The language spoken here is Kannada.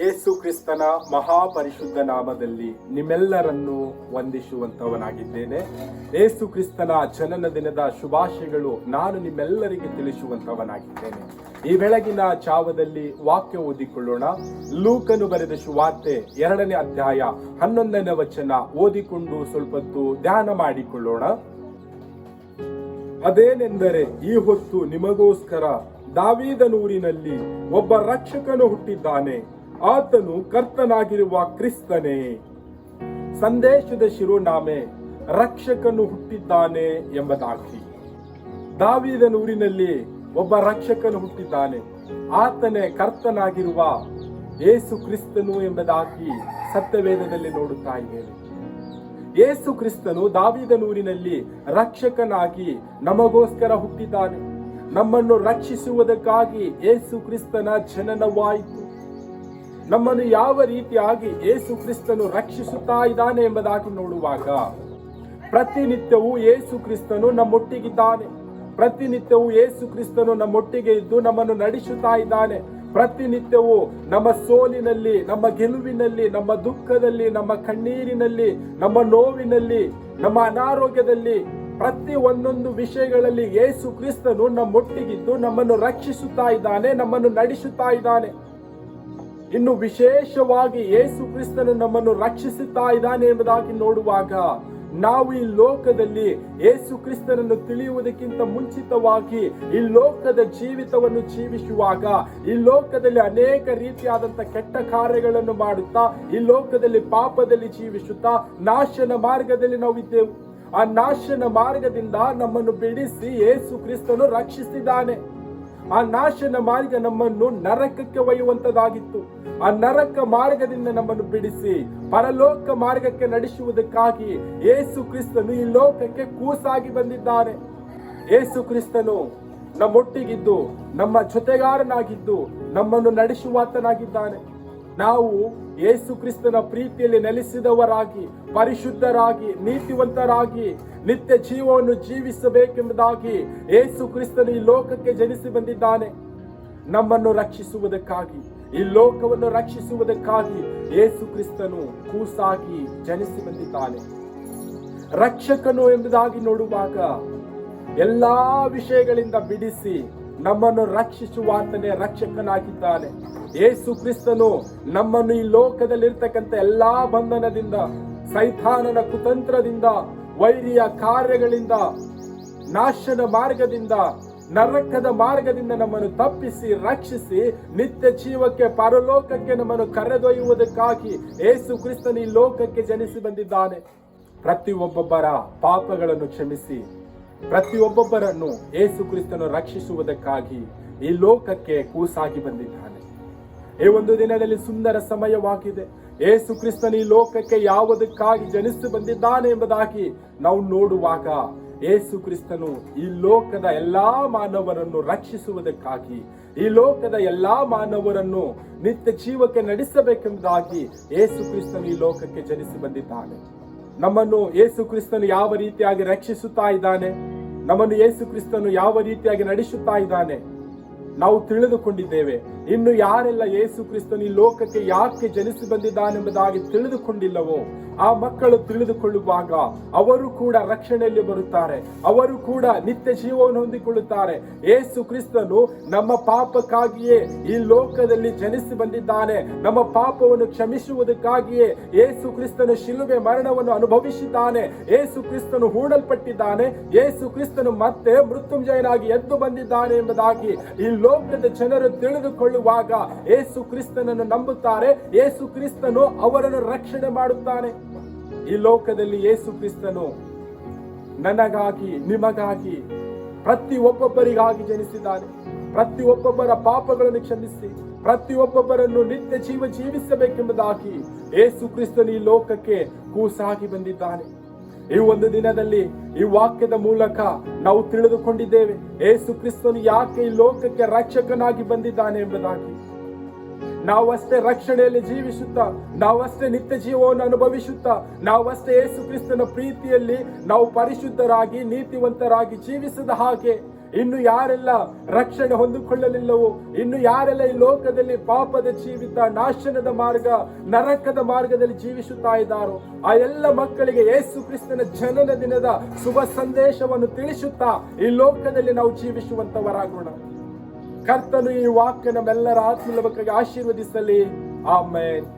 ಯೇಸು ಕ್ರಿಸ್ತನ ಮಹಾಪರಿಶುದ್ಧ ನಾಮದಲ್ಲಿ ನಿಮ್ಮೆಲ್ಲರನ್ನು ವಂದಿಸುವಂತವನಾಗಿದ್ದೇನೆ ಯೇಸು ಕ್ರಿಸ್ತನ ಜನನ ದಿನದ ಶುಭಾಶಯಗಳು ನಾನು ನಿಮ್ಮೆಲ್ಲರಿಗೆ ತಿಳಿಸುವಂತವನಾಗಿದ್ದೇನೆ ಈ ಬೆಳಗಿನ ಚಾವದಲ್ಲಿ ವಾಕ್ಯ ಓದಿಕೊಳ್ಳೋಣ. ಲೂಕನು ಬರೆದ ಶುವಾರ್ತೆ ಎರಡನೇ ಅಧ್ಯಾಯ ಹನ್ನೊಂದನೇ ವಚನ ಓದಿಕೊಂಡು ಸ್ವಲ್ಪತ್ತು ಧ್ಯಾನ ಮಾಡಿಕೊಳ್ಳೋಣ. ಅದೇನೆಂದರೆ ಈ ಹೊತ್ತು ನಿಮಗೋಸ್ಕರ ದಾವೀದನೂರಿನಲ್ಲಿ ಒಬ್ಬ ರಕ್ಷಕನು ಹುಟ್ಟಿದ್ದಾನೆ. ಆತನು ಕರ್ತನಾಗಿರುವ ಕ್ರಿಸ್ತನೇ. ಸಂದೇಶದ ಶಿರೋನಾಮೆ, ರಕ್ಷಕನು ಹುಟ್ಟಿದ್ದಾನೆ ಎಂಬುದಾಗಿ. ದಾವಿದನೂರಿನಲ್ಲಿ ಒಬ್ಬ ರಕ್ಷಕನು ಹುಟ್ಟಿದ್ದಾನೆ. ಆತನೇ ಕರ್ತನಾಗಿರುವ ಏಸು ಕ್ರಿಸ್ತನು ಎಂಬುದಾಗಿ ಸತ್ಯವೇದದಲ್ಲಿ ನೋಡುತ್ತಾ ಇದ್ದೇವೆ. ಏಸು ಕ್ರಿಸ್ತನು ದಾವಿದನೂರಿನಲ್ಲಿ ರಕ್ಷಕನಾಗಿ ನಮಗೋಸ್ಕರ ಹುಟ್ಟಿದ್ದಾನೆ. ನಮ್ಮನ್ನು ರಕ್ಷಿಸುವುದಕ್ಕಾಗಿ ಏಸು ಕ್ರಿಸ್ತನ ಜನನವಾಯಿತು. ನಮ್ಮನ್ನು ಯಾವ ರೀತಿಯಾಗಿ ಏಸು ಕ್ರಿಸ್ತನು ರಕ್ಷಿಸುತ್ತಾ ಇದ್ದಾನೆ ಎಂಬುದಾಗಿ ನೋಡುವಾಗ, ಪ್ರತಿನಿತ್ಯವೂ ಯೇಸು ಕ್ರಿಸ್ತನು ನಮ್ಮೊಟ್ಟಿಗಿದ್ದಾನೆ. ಪ್ರತಿನಿತ್ಯವೂ ಏಸು ಕ್ರಿಸ್ತನು ನಮ್ಮೊಟ್ಟಿಗೆ ಇದ್ದು ನಮ್ಮನ್ನು ನಡೆಸುತ್ತಾ ಇದ್ದಾನೆ. ಪ್ರತಿನಿತ್ಯವೂ ನಮ್ಮ ಸೋಲಿನಲ್ಲಿ, ನಮ್ಮ ಗೆಲುವಿನಲ್ಲಿ, ನಮ್ಮ ದುಃಖದಲ್ಲಿ, ನಮ್ಮ ಕಣ್ಣೀರಿನಲ್ಲಿ, ನಮ್ಮ ನೋವಿನಲ್ಲಿ, ನಮ್ಮ ಅನಾರೋಗ್ಯದಲ್ಲಿ ಪ್ರತಿ ಒಂದೊಂದು ವಿಷಯಗಳಲ್ಲಿ ಯೇಸು ಕ್ರಿಸ್ತನು ನಮ್ಮೊಟ್ಟಿಗಿದ್ದು ನಮ್ಮನ್ನು ರಕ್ಷಿಸುತ್ತಾ ಇದ್ದಾನೆ, ನಮ್ಮನ್ನು ನಡೆಸುತ್ತಾ ಇದ್ದಾನೆ. ಇನ್ನು ವಿಶೇಷವಾಗಿ ಯೇಸು ಕ್ರಿಸ್ತನು ನಮ್ಮನ್ನು ರಕ್ಷಿಸುತ್ತಾ ಇದ್ದಾನೆ ಎಂಬುದಾಗಿ ನೋಡುವಾಗ ನಾವು ಈ ಲೋಕದಲ್ಲಿ ಯೇಸು ಕ್ರಿಸ್ತನನ್ನು ತಿಳಿಯುವುದಕ್ಕಿಂತ ಮುಂಚಿತವಾಗಿ ಈ ಲೋಕದ ಜೀವಿತವನ್ನು ಜೀವಿಸುವಾಗ, ಈ ಲೋಕದಲ್ಲಿ ಅನೇಕ ರೀತಿಯಾದಂಥ ಕೆಟ್ಟ ಕಾರ್ಯಗಳನ್ನು ಮಾಡುತ್ತಾ, ಈ ಲೋಕದಲ್ಲಿ ಪಾಪದಲ್ಲಿ ಜೀವಿಸುತ್ತಾ, ನಾಶನ ಮಾರ್ಗದಲ್ಲಿ ನಾವು ಇದ್ದೆವು. ಆ ನಾಶನ ಮಾರ್ಗದಿಂದ ನಮ್ಮನ್ನು ಬಿಡಿಸಿ ಯೇಸು ಕ್ರಿಸ್ತನು ರಕ್ಷಿಸಿದ್ದಾನೆ. ಆ ನಾಶನ ಮಾರ್ಗ ನಮ್ಮನ್ನು ನರಕಕ್ಕೆ ಒಯ್ಯುವಂತದಾಗಿತ್ತು. ಆ ನರಕ ಮಾರ್ಗದಿಂದ ನಮ್ಮನ್ನು ಬಿಡಿಸಿ, ಪರಲೋಕ ಮಾರ್ಗಕ್ಕೆ ನಡೆಸುವುದಕ್ಕಾಗಿ ಏಸು ಕ್ರಿಸ್ತನು ಈ ಲೋಕಕ್ಕೆ ಕೂಸಾಗಿ ಬಂದಿದ್ದಾನೆ ಏಸು ಕ್ರಿಸ್ತನು ನಮ್ಮೊಟ್ಟಿಗಿದ್ದು, ನಮ್ಮ ಜೊತೆಗಾರನಾಗಿದ್ದು, ನಮ್ಮನ್ನು ನಡೆಸುವಾತನಾಗಿದ್ದಾನೆ. ನಾವು ಯೇಸು ಕ್ರಿಸ್ತನ ಪ್ರೀತಿಯಲ್ಲಿ ನೆಲೆಸಿದವರಾಗಿ, ಪರಿಶುದ್ಧರಾಗಿ, ನೀತಿವಂತರಾಗಿ, ನಿತ್ಯ ಜೀವವನ್ನು ಜೀವಿಸಬೇಕೆಂಬುದಾಗಿ ಯೇಸು ಕ್ರಿಸ್ತನು ಈ ಲೋಕಕ್ಕೆ ಜನಿಸಿ ಬಂದಿದ್ದಾನೆ. ನಮ್ಮನ್ನು ರಕ್ಷಿಸುವುದಕ್ಕಾಗಿ, ಈ ಲೋಕವನ್ನು ರಕ್ಷಿಸುವುದಕ್ಕಾಗಿ ಯೇಸು ಕ್ರಿಸ್ತನು ಕೂಸಾಗಿ ಜನಿಸಿ ಬಂದಿದ್ದಾನೆ. ರಕ್ಷಕನು ಎಂಬುದಾಗಿ ನೋಡುವಾಗ ಎಲ್ಲಾ ವಿಷಯಗಳಿಂದ ಬಿಡಿಸಿ ನಮ್ಮನ್ನು ರಕ್ಷಿಸುವಾತನೇ ರಕ್ಷಕನಾಗಿದ್ದಾನೆ. ಏಸು ಕ್ರಿಸ್ತನು ನಮ್ಮನ್ನು ಈ ಲೋಕದಲ್ಲಿರ್ತಕ್ಕಂಥ ಎಲ್ಲಾ ಬಂಧನದಿಂದ, ಸೈತಾನನ ಕುತಂತ್ರದಿಂದ, ವೈರಿಯ ಕಾರ್ಯಗಳಿಂದ, ನಾಶನ ಮಾರ್ಗದಿಂದ, ನರಕದ ಮಾರ್ಗದಿಂದ ನಮ್ಮನ್ನು ತಪ್ಪಿಸಿ, ರಕ್ಷಿಸಿ, ನಿತ್ಯ ಜೀವಕ್ಕೆ, ಪರಲೋಕಕ್ಕೆ ನಮ್ಮನ್ನು ಕರೆದೊಯ್ಯುವುದಕ್ಕಾಗಿ ಏಸು ಕ್ರಿಸ್ತನು ಈ ಲೋಕಕ್ಕೆ ಜನಿಸಿ ಬಂದಿದ್ದಾನೆ. ಪ್ರತಿಯೊಬ್ಬೊಬ್ಬರ ಪಾಪಗಳನ್ನು ಕ್ಷಮಿಸಿ. ಪ್ರತಿಯೊಬ್ಬೊಬ್ಬರನ್ನು ಏಸು ಕ್ರಿಸ್ತನು ರಕ್ಷಿಸುವುದಕ್ಕಾಗಿ ಈ ಲೋಕಕ್ಕೆ ಕೂಸಾಗಿ ಬಂದಿದ್ದಾನೆ. ಈ ಒಂದು ದಿನದಲ್ಲಿ ಸುಂದರ ಸಮಯವಾಗಿದೆ. ಏಸು ಕ್ರಿಸ್ತನು ಈ ಲೋಕಕ್ಕೆ ಯಾವುದಕ್ಕಾಗಿ ಜನಿಸಿ ಬಂದಿದ್ದಾನೆ ಎಂಬುದಾಗಿ ನಾವು ನೋಡುವಾಗ ಏಸು ಕ್ರಿಸ್ತನು ಈ ಲೋಕದ ಎಲ್ಲಾ ಮಾನವರನ್ನು ರಕ್ಷಿಸುವುದಕ್ಕಾಗಿ, ಈ ಲೋಕದ ಎಲ್ಲಾ ಮಾನವರನ್ನು ನಿತ್ಯ ಜೀವಕ್ಕೆ ನಡೆಸಬೇಕೆಂಬುದಾಗಿ ಏಸು ಕ್ರಿಸ್ತನು ಈ ಲೋಕಕ್ಕೆ ಜನಿಸಿ ಬಂದಿದ್ದಾನೆ. ನಮ್ಮನ್ನು ಯೇಸು ಕ್ರಿಸ್ತನು ಯಾವ ರೀತಿಯಾಗಿ ರಕ್ಷಿಸುತ್ತಾ ಇದ್ದಾನೆ? ನಮ್ಮನ್ನು ಯೇಸು ಕ್ರಿಸ್ತನು ಯಾವ ರೀತಿಯಾಗಿ ನಡೆಸುತ್ತಾ ಇದ್ದಾನೆ? ನಾವು ತಿಳಿದುಕೊಂಡಿದ್ದೇವೆ. ಇನ್ನು ಯಾರೆಲ್ಲ ಯೇಸು ಕ್ರಿಸ್ತನು ಈ ಲೋಕಕ್ಕೆ ಯಾಕೆ ಜನಿಸಿ ಬಂದಿದ್ದಾನೆಂಬುದಾಗಿ ತಿಳಿದುಕೊಂಡಿಲ್ಲವೋ ಆ ಮಕ್ಕಳು ತಿಳಿದುಕೊಳ್ಳುವಾಗ ಅವರು ಕೂಡ ರಕ್ಷಣೆಯಲ್ಲಿ ಬರುತ್ತಾರೆ. ಅವರು ಕೂಡ ನಿತ್ಯ ಜೀವವನ್ನು ಹೊಂದಿಕೊಳ್ಳುತ್ತಾರೆ. ಏಸು ಕ್ರಿಸ್ತನು ನಮ್ಮ ಪಾಪಕ್ಕಾಗಿಯೇ ಈ ಲೋಕದಲ್ಲಿ ಜನಿಸಿ ಬಂದಿದ್ದಾನೆ. ನಮ್ಮ ಪಾಪವನ್ನು ಕ್ಷಮಿಸುವುದಕ್ಕಾಗಿಯೇ ಏಸು ಕ್ರಿಸ್ತನು ಶಿಲುಬೆ ಮರಣವನ್ನು ಅನುಭವಿಸಿದ್ದಾನೆ. ಏಸು ಕ್ರಿಸ್ತನು ಹೂಡಲ್ಪಟ್ಟಿದ್ದಾನೆ ಏಸು ಕ್ರಿಸ್ತನು ಮತ್ತೆ ಮೃತ್ಯುಂಜಯನಾಗಿ ಎದ್ದು ಬಂದಿದ್ದಾನೆ ಎಂಬುದಾಗಿ ಈ ಲೋಕದ ಜನರು ತಿಳಿದುಕೊಳ್ಳುವಾಗ ಏಸು ಕ್ರಿಸ್ತನನ್ನು ನಂಬುತ್ತಾರೆ. ಏಸು ಕ್ರಿಸ್ತನು ಅವರನ್ನು ರಕ್ಷಣೆ ಮಾಡುತ್ತಾನೆ. ಈ ಲೋಕದಲ್ಲಿ ಯೇಸು ಕ್ರಿಸ್ತನು ನನಗಾಗಿ, ನಿಮಗಾಗಿ ಪ್ರತಿ ಒಬ್ಬೊಬ್ಬರಿಗಾಗಿ ಜನಿಸಿದ್ದಾನೆ. ಪ್ರತಿ ಒಬ್ಬೊಬ್ಬರ ಪಾಪಗಳನ್ನು ಕ್ಷಮಿಸಿ, ಪ್ರತಿ ಒಬ್ಬೊಬ್ಬರನ್ನು ನಿತ್ಯ ಜೀವ ಜೀವಿಸಬೇಕೆಂಬುದಾಗಿ ಯೇಸು ಕ್ರಿಸ್ತನು ಈ ಲೋಕಕ್ಕೆ ಕೂಸಾಗಿ ಬಂದಿದ್ದಾನೆ. ಈ ಒಂದು ದಿನದಲ್ಲಿ ಈ ವಾಕ್ಯದ ಮೂಲಕ ನಾವು ತಿಳಿದುಕೊಂಡಿದ್ದೇವೆ, ಯೇಸು ಕ್ರಿಸ್ತನು ಯಾಕೆ ಈ ಲೋಕಕ್ಕೆ ರಕ್ಷಕನಾಗಿ ಬಂದಿದ್ದಾನೆ ಎಂಬುದಾಗಿ. ನಾವಷ್ಟೇ ರಕ್ಷಣೆಯಲ್ಲಿ ಜೀವಿಸುತ್ತಾ, ನಾವಷ್ಟೇ ನಿತ್ಯ ಜೀವವನ್ನು ಅನುಭವಿಸುತ್ತಾ, ನಾವಷ್ಟೇ ಯೇಸು ಕ್ರಿಸ್ತನ ಪ್ರೀತಿಯಲ್ಲಿ ನಾವು ಪರಿಶುದ್ಧರಾಗಿ, ನೀತಿವಂತರಾಗಿ ಜೀವಿಸದ ಹಾಗೆ ಇನ್ನು ಯಾರೆಲ್ಲ ರಕ್ಷಣೆ ಹೊಂದಿಕೊಳ್ಳಲಿಲ್ಲವೋ, ಇನ್ನು ಯಾರೆಲ್ಲ ಈ ಲೋಕದಲ್ಲಿ ಪಾಪದ ಜೀವಿತ, ನಾಶನದ ಮಾರ್ಗ, ನರಕದ ಮಾರ್ಗದಲ್ಲಿ ಜೀವಿಸುತ್ತಾ ಇದ್ದಾರೋ, ಆ ಎಲ್ಲ ಮಕ್ಕಳಿಗೆ ಯೇಸು ಕ್ರಿಸ್ತನ ಜನನ ದಿನದ ಶುಭ ಸಂದೇಶವನ್ನು ತಿಳಿಸುತ್ತಾ ಈ ಲೋಕದಲ್ಲಿ ನಾವು ಜೀವಿಸುವಂತವರಾಗೋಣ. ಕರ್ತನು ಈ ವಾಕ್ಯ ನಮ್ಮೆಲ್ಲರ ಆತ್ಮಲವಕ್ಕಾಗಿ ಆಶೀರ್ವದಿಸಲಿ. ಆಮೇನ್.